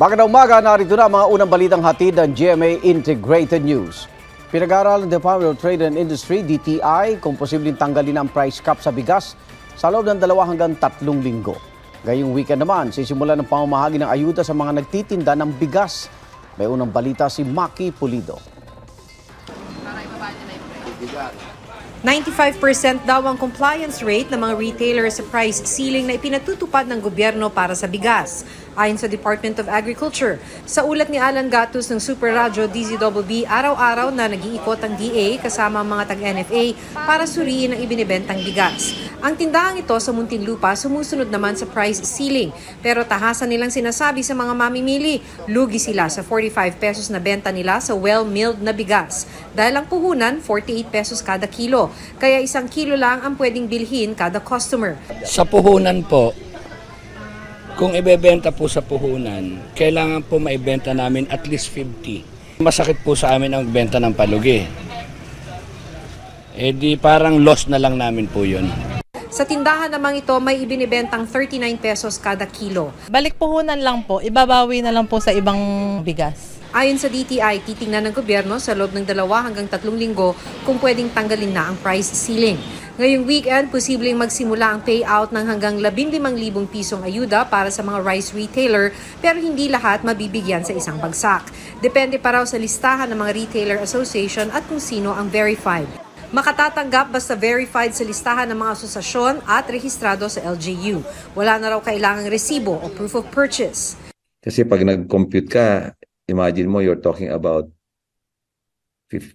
Magandang umaga, narito na ang mga unang balitang hatid ng GMA Integrated News. Pinag-aaral ng Department of Trade and Industry, DTI, kung posibleng tanggalin ang price cap sa bigas sa loob ng dalawa hanggang tatlong linggo. Ngayong weekend naman, sisimula ng pamamahagi ng ayuda sa mga nagtitinda ng bigas. May unang balita si Maki Pulido. 95% daw ang compliance rate ng mga retailer sa price ceiling na ipinatutupad ng gobyerno para sa bigas. Ayon sa Department of Agriculture, sa ulat ni Alan Gatus ng Super Radyo DZBB, araw-araw na nag-iikot ang DA kasama ang mga tag-NFA para suriin ang ibinibentang bigas. Ang tindahang ito sa Muntinlupa sumusunod naman sa price ceiling. Pero tahasan nilang sinasabi sa mga mamimili, lugi sila sa 45 pesos na benta nila sa well-milled na bigas. Dahil ang puhunan, 48 pesos kada kilo. Kaya isang kilo lang ang pwedeng bilhin kada customer. Sa puhunan po, kung ibebenta po sa puhunan, kailangan po maibenta namin at least 50. Masakit po sa amin ang benta ng palugi. Eh di parang loss na lang namin po yun. Sa tindahan namang ito, may ibinibentang 39 pesos kada kilo. Balik puhunan lang po, ibabawi na lang po sa ibang bigas. Ayon sa DTI, titingnan ng gobyerno sa loob ng dalawa hanggang tatlong linggo kung pwedeng tanggalin na ang price ceiling. Ngayong weekend, posibleng magsimula ang payout ng hanggang 15,000 pisong ayuda para sa mga rice retailer pero hindi lahat mabibigyan sa isang bagsak. Depende pa raw sa listahan ng mga retailer association at kung sino ang verified. Makatatanggap basta verified sa listahan ng mga asosasyon at rehistrado sa LGU. Wala na raw kailangang resibo o proof of purchase. Kasi pag nag-compute ka, imagine mo you're talking about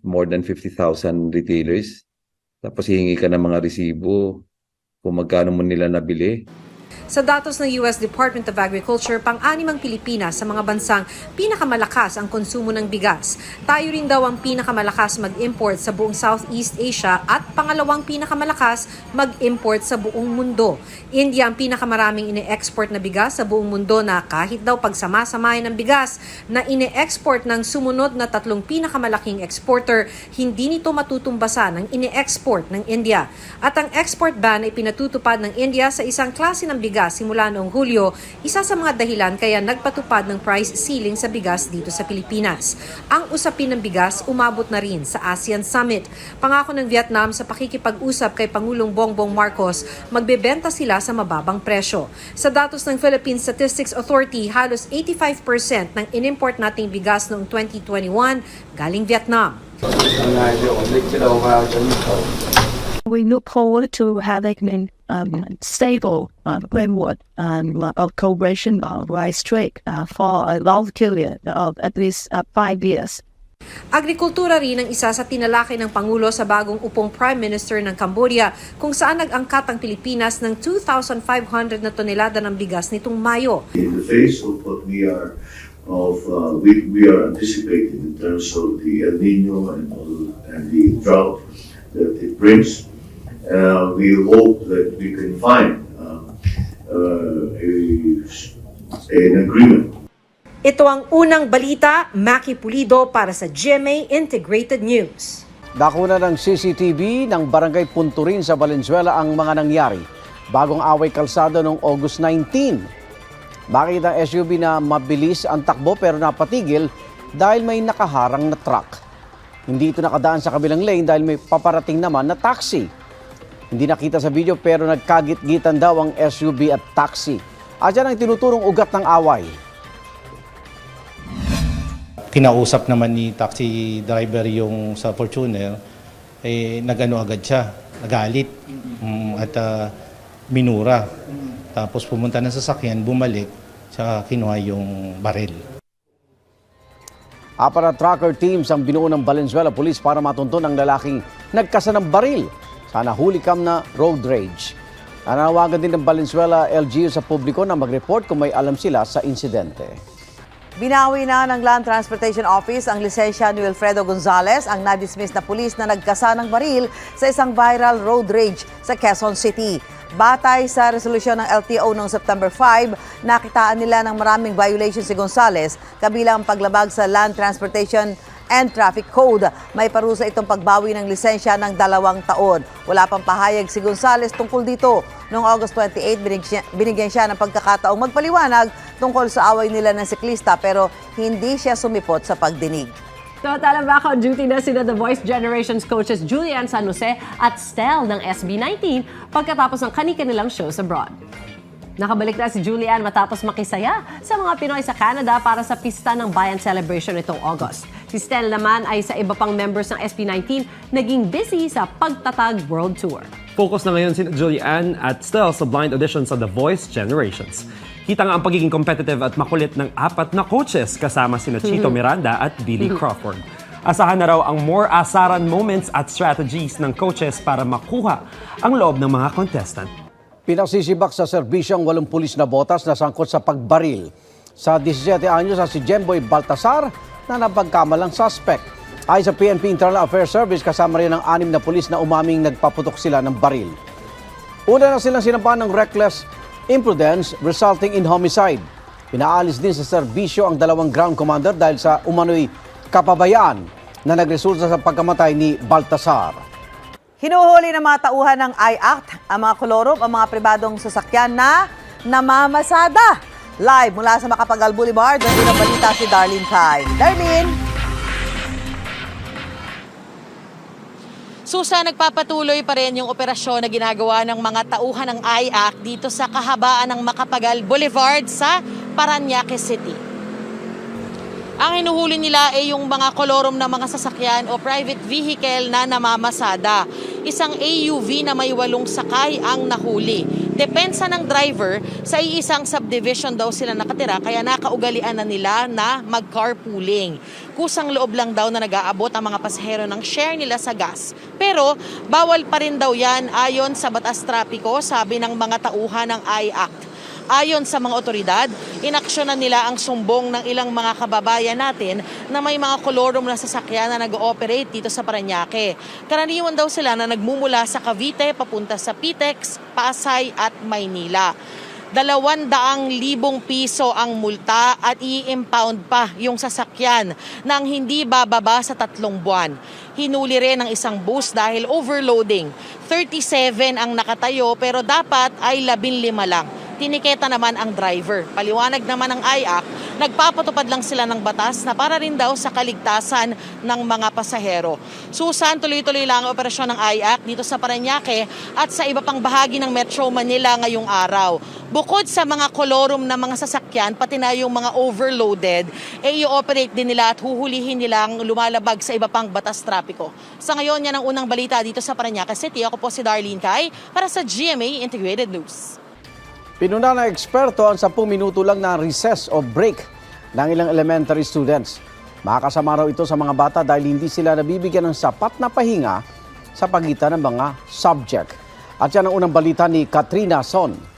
more than 50,000 retailers. Tapos hihingi ka ng mga resibo kung magkano mo nila nabili. Sa datos ng US Department of Agriculture, pang-anim ang Pilipinas sa mga bansang pinakamalakas ang konsumo ng bigas. Tayo rin daw ang pinakamalakas mag-import sa buong Southeast Asia at pangalawang pinakamalakas mag-import sa buong mundo. India ang pinakamaraming ine-export na bigas sa buong mundo na kahit daw pagsamasamahin ng bigas na ine-export ng sumunod na tatlong pinakamalaking exporter, hindi nito matutumbasan ng ine-export ng India. At ang export ban ay pinatutupad ng India sa isang klase ng bigas simula noong Hulyo, isa sa mga dahilan kaya nagpatupad ng price ceiling sa bigas dito sa Pilipinas. Ang usapin ng bigas umabot na rin sa ASEAN Summit. Pangako ng Vietnam sa pakikipag-usap kay Pangulong Bongbong Marcos, magbebenta sila sa mababang presyo. Sa datos ng Philippine Statistics Authority, halos 85% ng inimport nating bigas noong 2021 galing Vietnam. We look forward to having a um, stable uh, framework um, of cooperation on rice trade uh, for a long period of at least uh, five years. Agrikultura rin ang isa sa tinalakay ng Pangulo sa bagong upong Prime Minister ng Cambodia kung saan nag-angkat ang Pilipinas ng 2,500 na tonelada ng bigas nitong Mayo. in the face of what we are of uh, we, we are anticipating in terms of the El Nino and and the drought that it brings. Uh, we hope that we can find uh, uh, a, an agreement Ito ang unang balita, Maki Pulido para sa GMA Integrated News. Dakuna ng CCTV ng Barangay Punturin sa Valenzuela ang mga nangyari bagong away kalsada noong August 19. Bakit ang SUV na mabilis ang takbo pero napatigil dahil may nakaharang na truck. Hindi ito nakadaan sa kabilang lane dahil may paparating naman na taxi. Hindi nakita sa video pero nagkagit-gitan daw ang SUV at taxi. At yan ang tinuturong ugat ng away. kinausap naman ni taxi driver yung sa Fortuner, eh, nagano agad siya, nagalit mm, at ah, minura. Tapos pumunta ng sasakyan, bumalik, sa kinuha yung baril. Apat na tracker teams ang binuo ng Valenzuela Police para matunton ang lalaking nagkasa ng baril sa nahulikam na road rage. Nanawagan din ng Valenzuela LGU sa publiko na mag-report kung may alam sila sa insidente. Binawi na ng Land Transportation Office ang lisensya ni Wilfredo Gonzales, ang nadismiss na pulis na nagkasa ng baril sa isang viral road rage sa Quezon City. Batay sa resolusyon ng LTO noong September 5, nakitaan nila ng maraming violations si Gonzales, kabilang ang paglabag sa Land Transportation and Traffic Code. May parusa itong pagbawi ng lisensya ng dalawang taon. Wala pang pahayag si Gonzales tungkol dito. Noong August 28, binigyan, siya ng pagkakataong magpaliwanag tungkol sa away nila ng siklista pero hindi siya sumipot sa pagdinig. Total back on duty na sina The Voice Generations coaches Julian San Jose at Stel ng SB19 pagkatapos ng kani-kanilang shows abroad. Nakabalik na si Julian matapos makisaya sa mga Pinoy sa Canada para sa Pista ng Bayan Celebration itong August. Si Stel naman ay sa iba pang members ng SB19 naging busy sa Pagtatag World Tour. Focus na ngayon si Julianne at Stel sa blind auditions sa The Voice Generations. Kita nga ang pagiging competitive at makulit ng apat na coaches kasama sina Chito Miranda at Billy Crawford. Asahan na raw ang more asaran moments at strategies ng coaches para makuha ang loob ng mga contestant. Pinagsisibak sa serbisyong walong pulis na botas na sangkot sa pagbaril. Sa 17 anyos sa si Jemboy Baltasar na napagkamalang suspect. Ay sa PNP Internal Affairs Service kasama rin ang anim na pulis na umaming nagpaputok sila ng baril. Una na silang sinampahan ng reckless imprudence resulting in homicide. Pinaalis din sa serbisyo ang dalawang ground commander dahil sa umano'y kapabayaan na nagresulta sa pagkamatay ni Baltasar. Hinuhuli ng mga tauhan ng I-Act ang mga kolorong ang mga pribadong sasakyan na namamasada. Live mula sa Makapagal Boulevard, nandun ang balita si Darlene Kai. Darlene! Susa, nagpapatuloy pa rin yung operasyon na ginagawa ng mga tauhan ng IAC dito sa kahabaan ng Makapagal Boulevard sa Paranaque City. Ang hinuhuli nila ay yung mga kolorom na mga sasakyan o private vehicle na namamasada. Isang AUV na may walong sakay ang nahuli. Depensa ng driver, sa iisang subdivision daw sila nakatira kaya nakaugalian na nila na mag-carpooling. Kusang loob lang daw na nag-aabot ang mga pasahero ng share nila sa gas. Pero bawal pa rin daw yan ayon sa batas trapiko, sabi ng mga tauhan ng I-Act. Ayon sa mga otoridad, inaksyonan nila ang sumbong ng ilang mga kababayan natin na may mga kolorom na sasakyan na nag-ooperate dito sa Paranaque. Karaniwan daw sila na nagmumula sa Cavite papunta sa Pitex, Pasay at Maynila. Dalawandaang libong piso ang multa at i-impound pa yung sasakyan nang hindi bababa sa tatlong buwan. Hinuli rin ang isang bus dahil overloading. 37 ang nakatayo pero dapat ay 15 lang tiniketa naman ang driver. Paliwanag naman ng IAC, nagpapatupad lang sila ng batas na para rin daw sa kaligtasan ng mga pasahero. Susan, tuloy-tuloy lang ang operasyon ng IAC dito sa Paranaque at sa iba pang bahagi ng Metro Manila ngayong araw. Bukod sa mga kolorum na mga sasakyan, pati na yung mga overloaded, eh i-operate din nila at huhulihin nilang lumalabag sa iba pang batas trapiko. Sa ngayon, yan ang unang balita dito sa Paranaque City. Ako po si Darlene Kai para sa GMA Integrated News. Pinuna ng eksperto ang 10 minuto lang na recess o break ng ilang elementary students. Makakasama raw ito sa mga bata dahil hindi sila nabibigyan ng sapat na pahinga sa pagitan ng mga subject. At yan ang unang balita ni Katrina Son.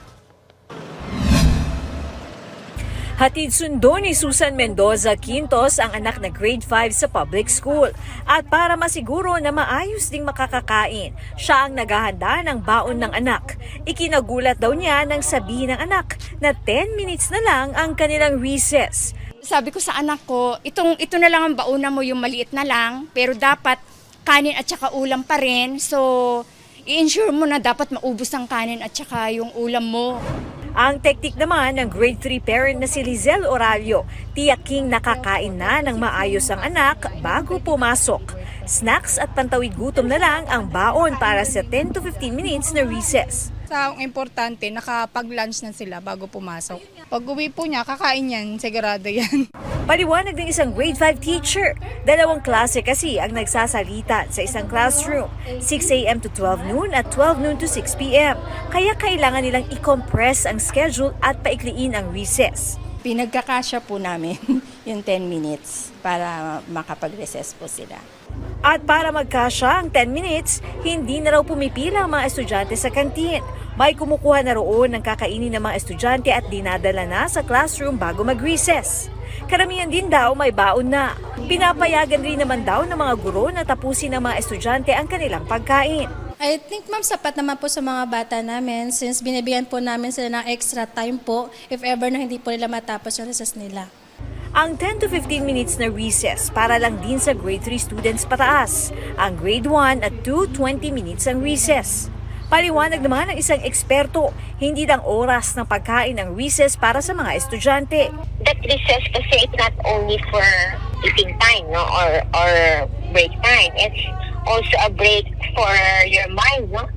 Hatid sundo ni Susan Mendoza Quintos ang anak na grade 5 sa public school. At para masiguro na maayos ding makakakain, siya ang naghahanda ng baon ng anak. Ikinagulat daw niya nang sabihin ng anak na 10 minutes na lang ang kanilang recess. Sabi ko sa anak ko, itong, ito na lang ang bauna mo, yung maliit na lang, pero dapat kanin at saka ulam pa rin. So, i-ensure mo na dapat maubos ang kanin at saka yung ulam mo. Ang teknik naman ng grade 3 parent na si Lizelle Oralio, tiyaking nakakain na ng maayos ang anak bago pumasok. Snacks at pantawid gutom na lang ang baon para sa 10 to 15 minutes na recess. Sa ang importante, nakapag-lunch na sila bago pumasok. Pag uwi po niya, kakain yan, sigurado yan. Paliwanag ng isang grade 5 teacher. Dalawang klase kasi ang nagsasalita sa isang classroom. 6 a.m. to 12 noon at 12 noon to 6 p.m. Kaya kailangan nilang i-compress ang schedule at paikliin ang recess. Pinagkakasya po namin yung 10 minutes para makapag-recess po sila. At para magkasya ang 10 minutes, hindi na raw pumipila ang mga estudyante sa kantin. May kumukuha na roon ng kakainin ng mga estudyante at dinadala na sa classroom bago mag-recess. Karamihan din daw may baon na. Pinapayagan rin naman daw ng mga guro na tapusin ng mga estudyante ang kanilang pagkain. I think ma'am, sapat naman po sa mga bata namin since binibigyan po namin sila ng extra time po if ever na hindi po nila matapos yung recess nila. ang 10 to 15 minutes na recess para lang din sa grade 3 students pataas. Ang grade 1 at 2, 20 minutes ang recess. Paliwanag naman ng isang eksperto, hindi lang oras ng pagkain ang recess para sa mga estudyante. that recess kasi it's not only for eating time no or or break time. It's also a break for your mind no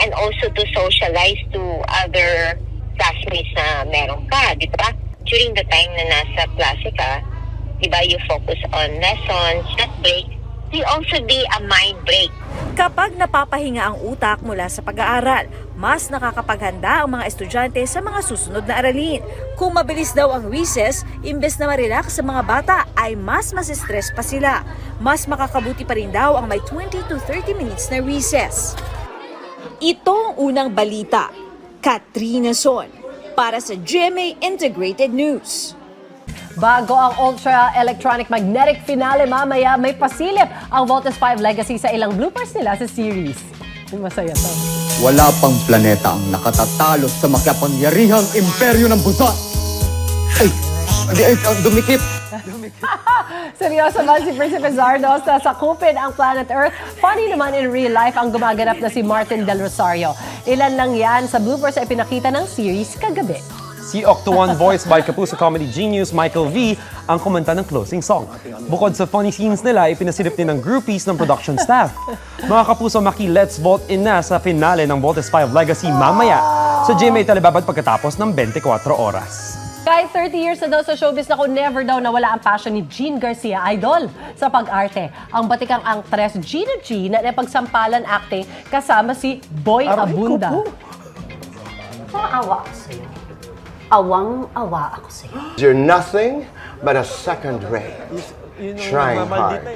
and also to socialize to other classmates na meron ka di ba? During the time na nasa klase ka di ba you focus on lessons that break will also be a mind break Kapag napapahinga ang utak mula sa pag-aaral, mas nakakapaghanda ang mga estudyante sa mga susunod na aralin. Kung mabilis daw ang recess, imbes na marelax sa mga bata, ay mas masistress pa sila. Mas makakabuti pa rin daw ang may 20 to 30 minutes na recess. Ito ang unang balita. Katrina Son para sa GMA Integrated News. Bago ang Ultra Electronic Magnetic Finale mamaya, may pasilip ang Voltes 5 Legacy sa ilang bloopers nila sa series. Masaya to. Wala pang planeta ang nakatatalo sa makapangyarihang imperyo ng busa. Ay, ay, ang dumikit. Seryoso man si Principe Zardos sa sakupin ang planet Earth. Funny naman in real life ang gumaganap na si Martin Del Rosario. Ilan lang yan sa bloopers ay pinakita ng series kagabi. Si Octo-One voiced by Kapuso comedy genius Michael V ang kumanta ng closing song. Bukod sa funny scenes nila, ipinasilip din ng groupies ng production staff. Mga Kapuso, maki let's vote in na sa finale ng Voltes 5 Legacy mamaya sa GMA Telebabad pagkatapos ng 24 oras. Kahit 30 years na daw sa showbiz na never daw nawala ang passion ni Jean Garcia, idol, sa pag-arte. Ang batikang actress Gina G na napagsampalan acting kasama si Boy Abunda. Maawa ako sa'yo. Awang-awa ako sa'yo. You're nothing but a second rate. Trying hard.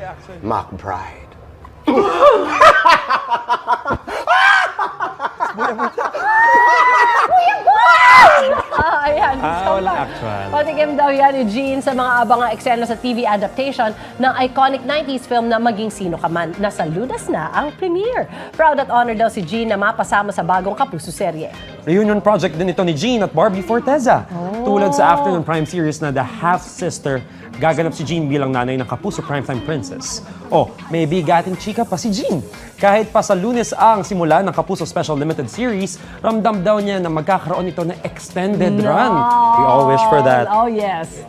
Mock bride. Ah, ayan. Ah, So, walang actual. Patikim daw yan ni Jean sa mga abangang eksena sa TV adaptation ng iconic 90s film na Maging Sino Ka Man. Nasa lunas na ang premiere. Proud at honored daw si Jean na mapasama sa bagong Kapuso serye. Reunion project din ito ni Jean at Barbie Forteza. Tulad sa Afternoon Prime series na The Half-Sister, gaganap si Jean bilang nanay ng Kapuso Primetime Princess. Oh, may bigating chika pa si Jean. Kahit pa sa lunes ang simula ng Kapuso Special Limited Series, ramdam daw niya na magkakaroon ito ng extended run. We all wish for that. Oh, yes.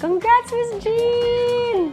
Congrats, Miss Jean!